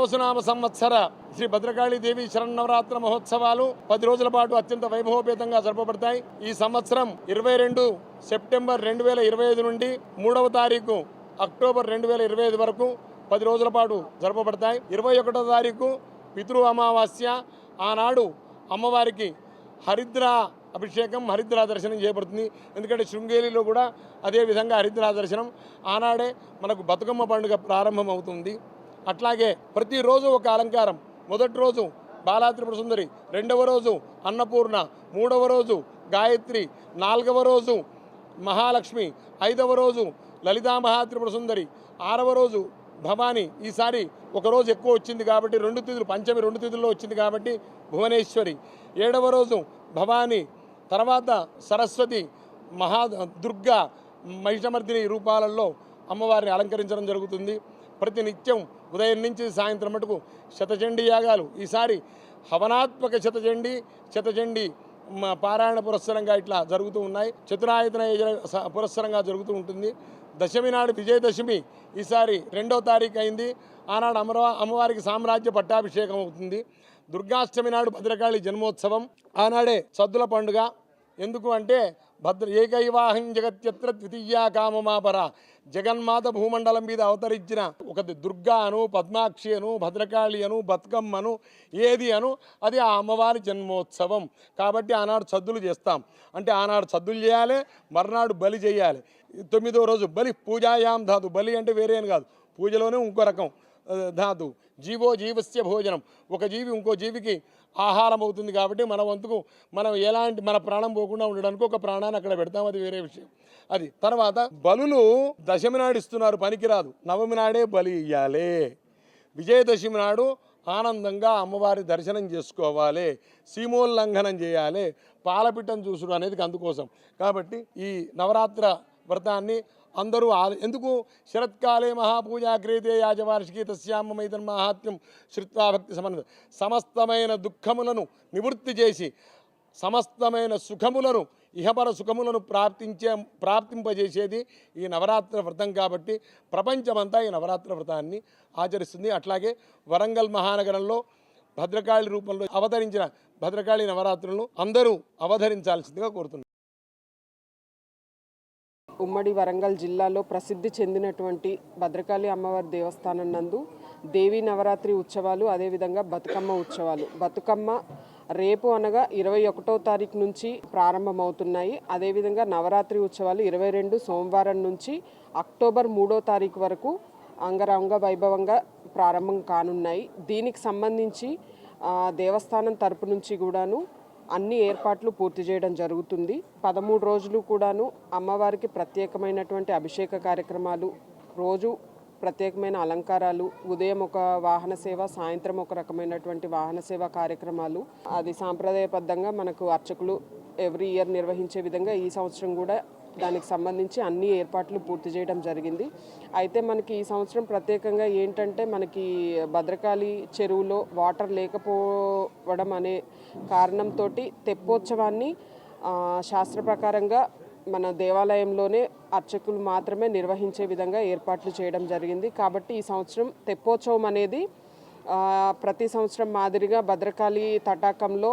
విశ్వనామ సంవత్సర శ్రీ భద్రకాళీదేవి దేవి శరన్నవరాత్ర మహోత్సవాలు పది రోజుల పాటు అత్యంత వైభవపేతంగా జరపబడతాయి. ఈ సంవత్సరం ఇరవై రెండు సెప్టెంబర్ రెండు వేల ఇరవై ఐదు నుండి మూడవ తారీఖు అక్టోబర్ రెండు వేల ఇరవై ఐదు వరకు పది రోజుల పాటు జరపబడతాయి. ఇరవై ఒకటో తారీఖు పితృ అమావాస్య. ఆనాడు అమ్మవారికి హరిద్ర అభిషేకం హరిద్రా దర్శనం చేయబడుతుంది. ఎందుకంటే శృంగేరిలో కూడా అదే విధంగా హరిద్రా దర్శనం. ఆనాడే మనకు బతుకమ్మ పండుగ ప్రారంభమవుతుంది. అట్లాగే ప్రతిరోజు ఒక అలంకారం. మొదటి రోజు బాలాత్రిపుర సుందరి రెండవ రోజు అన్నపూర్ణ మూడవ రోజు గాయత్రి నాలుగవ రోజు మహాలక్ష్మి ఐదవ రోజు లలితా మహాత్రిపుర సుందరి ఆరవ రోజు భవాని. ఈసారి ఒకరోజు ఎక్కువ వచ్చింది కాబట్టి రెండు తిథులు పంచమి రెండు తిథుల్లో వచ్చింది కాబట్టి భువనేశ్వరి. ఏడవ రోజు భవాని తర్వాత సరస్వతి మహా దుర్గా మహిషమర్దిని రూపాలలో అమ్మవారిని అలంకరించడం జరుగుతుంది. ప్రతి నిత్యం ఉదయం నుంచి సాయంత్రం మటుకు శతచండీ యాగాలు. ఈసారి హవనాత్మక శతచండీ శతచండీ పారాయణ పురస్సరంగా ఇట్లా జరుగుతూ ఉన్నాయి. చతురాయుధన స- పురస్సరంగా జరుగుతూ ఉంటుంది. దశమి నాడు విజయదశమి ఈసారి రెండో తారీఖు అయింది. ఆనాడు అమరవా అమ్మవారికి సామ్రాజ్య పట్టాభిషేకం అవుతుంది. దుర్గాష్టమి నాడు భద్రకాళి జన్మోత్సవం. ఆనాడే సద్దుల పండుగ. ఎందుకు అంటే భద్ర ఏకైవాహం జగత్యత్ర ద్వితీయా కామమాపర. జగన్మాత భూమండలం మీద అవతరించిన ఒక దుర్గా అను పద్మాక్షి అను భద్రకాళి అను బతుకమ్మను ఏది అను అది ఆ అమ్మవారి జన్మోత్సవం. కాబట్టి ఆనాడు సద్దులు చేస్తాం. అంటే ఆనాడు సద్దులు చేయాలి మర్నాడు బలి చేయాలి. తొమ్మిదో రోజు బలి పూజాయాం ధాతు. బలి అంటే వేరే అని కాదు. పూజలోనే ఇంకో రకం. ధాతు జీవో జీవస్య భోజనం. ఒక జీవి ఇంకో జీవికి ఆహారం అవుతుంది కాబట్టి మన వంతుకు మనం ఎలాంటి మన ప్రాణం పోకుండా ఉండడానికి ఒక ప్రాణాన్ని అక్కడ పెడతాం. అది వేరే విషయం. అది తర్వాత బలులు దశమి నాడు ఇస్తున్నారు. పనికిరాదు నవమి నాడే బలి ఇయ్యాలి. విజయదశమి నాడు ఆనందంగా అమ్మవారి దర్శనం చేసుకోవాలి. సీమోల్లంఘనం చేయాలి. పాలపిట్టను చూసుడు అనేది అందుకోసం. కాబట్టి ఈ నవరాత్ర వ్రతాన్ని అందరూ ఆ- ఎందుకు? శరత్కాలే మహాపూజా క్రియతే యాజవార్షికి తస్యామైతన్ మహాత్మ్యం శ్రుత్వా భక్తి సమన్వయ సమస్తమైన దుఃఖములను నివృత్తి చేసి సమస్తమైన సుఖములను ఇహపర సుఖములను ప్రాప్తించే ప్రాప్తింపజేసేది ఈ నవరాత్ర వ్రతం కాబట్టి ప్రపంచమంతా ఈ నవరాత్ర వ్రతాన్ని ఆచరిస్తుంది. అట్లాగే వరంగల్ మహానగరంలో భద్రకాళి రూపంలో అవతరించిన భద్రకాళి నవరాత్రులను అందరూ అవధరించాల్సిందిగా కోరుతున్నారు ఉమ్మడి వరంగల్ జిల్లాలో ప్రసిద్ధి చెందినటువంటి భద్రకాళి అమ్మవారి దేవస్థానం నందు దేవీ నవరాత్రి ఉత్సవాలు అదేవిధంగా బతుకమ్మ ఉత్సవాలు. బతుకమ్మ రేపు అనగా ఇరవై ఒకటో తారీఖు నుంచి ప్రారంభమవుతున్నాయి. అదేవిధంగా నవరాత్రి ఉత్సవాలు ఇరవై రెండు సోమవారం నుంచి అక్టోబర్ మూడో తారీఖు వరకు అంగరంగ వైభవంగా ప్రారంభం కానున్నాయి. దీనికి సంబంధించి దేవస్థానం తరపు నుంచి కూడాను అన్ని ఏర్పాట్లు పూర్తి చేయడం జరుగుతుంది. పదమూడు రోజులు కూడాను అమ్మవారికి ప్రత్యేకమైనటువంటి అభిషేక కార్యక్రమాలు రోజు ప్రత్యేకమైన అలంకారాలు ఉదయం ఒక వాహన సేవ సాయంత్రం ఒక రకమైనటువంటి వాహన సేవ కార్యక్రమాలు. అది సాంప్రదాయబద్ధంగా మనకు అర్చకులు ఎవ్రీ ఇయర్ నిర్వహించే విధంగా ఈ సంవత్సరం కూడా దానికి సంబంధించి అన్ని ఏర్పాట్లు పూర్తి చేయడం జరిగింది. అయితే మనకి ఈ సంవత్సరం ప్రత్యేకంగా ఏంటంటే మనకి భద్రకాళి చెరువులో వాటర్ లేకపోవడం అనే కారణంతో తెప్పోత్సవాన్ని శాస్త్ర ప్రకారంగా మన దేవాలయంలోనే అర్చకులు మాత్రమే నిర్వహించే విధంగా ఏర్పాట్లు చేయడం జరిగింది. కాబట్టి ఈ సంవత్సరం తెప్పోత్సవం అనేది ప్రతి సంవత్సరం మాదిరిగా భద్రకాళి తటాకంలో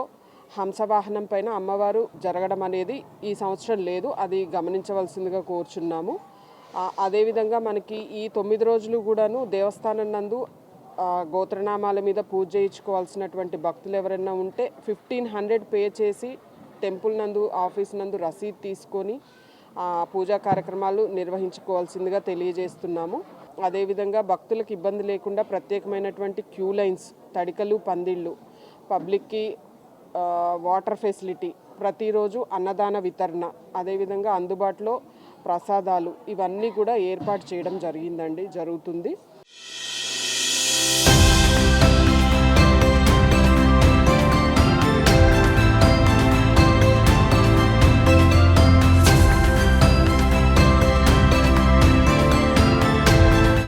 హంసవాహనం పైన అమ్మవారు జరగడం అనేది ఈ సంవత్సరం లేదు. అది గమనించవలసిందిగా కోరుచున్నాము. అదేవిధంగా మనకి ఈ తొమ్మిది రోజులు కూడాను దేవస్థానం నందు గోత్రనామాల మీద పూజ చేయించుకోవాల్సినటువంటి భక్తులు ఎవరైనా ఉంటే ఫిఫ్టీన్ హండ్రెడ్ పే చేసి టెంపుల్ నందు ఆఫీస్ నందు రసీదు తీసుకొని పూజా కార్యక్రమాలు నిర్వహించుకోవాల్సిందిగా తెలియజేస్తున్నాము. అదేవిధంగా భక్తులకు ఇబ్బంది లేకుండా ప్రత్యేకమైనటువంటి క్యూ లైన్స్ తడికలు పందిళ్ళు పబ్లిక్కి వాటర్ ఫెసిలిటీ. ప్రతిరోజు అన్నదాన వితరణ అదేవిధంగా అందుబాటులో ప్రసాదాలు ఇవన్నీ కూడా ఏర్పాటు చేయడం జరిగిందండి జరుగుతుంది.